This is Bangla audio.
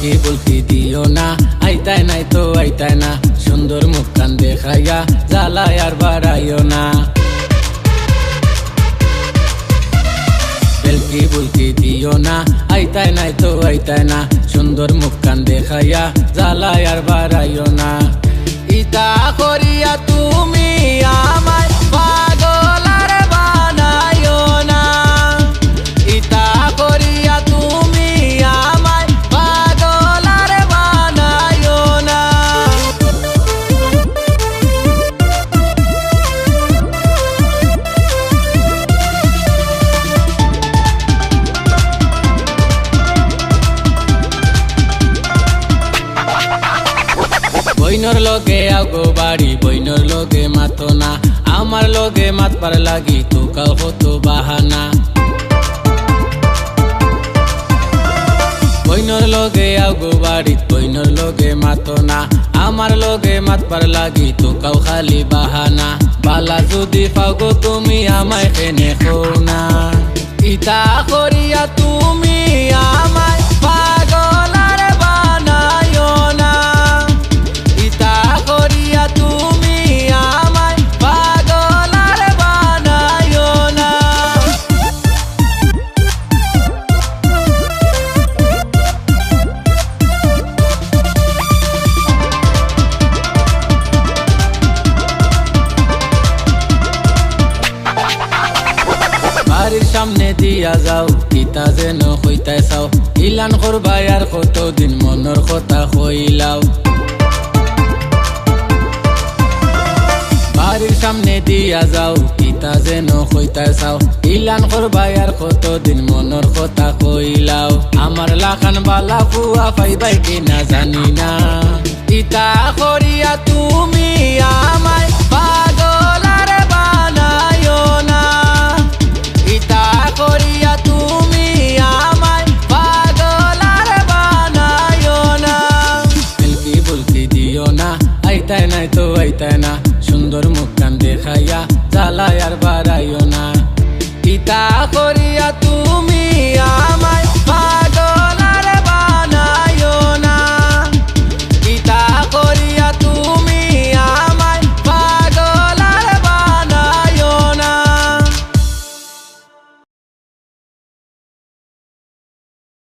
বুলকি দিও না আইতাই নাই তো আইতাই না, সুন্দর মুখ কান দেখাইয়া জ্বালাই আর বাড়াইও না। দিও না নাই তো না, সুন্দর মুখ কান দেখাইয়া জ্বালাই আর বাড়াইও না। ইতা করিয়া তুমি বইনর লগে আগো বাড়ি, বইনর লগে মাতো না। আমার লগে মাতবার লাগি তো কাল হতো বাহানা। বইনর লগে আগো বাড়ি, বইনর লগে মাতো না। আমার লগে মাতবার লাগি তো কাউ খালি বাহানা। বালা যদি পাগো তুমি আমায় কেনে সামনে দিয়া যাও, কিতা যেন হইতাই চাও। ইলান করবাই আর কতদিন মনের কথা হইলাও বাড়ির সামনে দিয়া যাও, কিতা যেন হইতাই চাও। ইলান করবাই আর কতদিন মনের কথা কইলাও। আমার লাখান বালা ফুয়া পাইবাই কিনা জানি না। ইতা করিয়া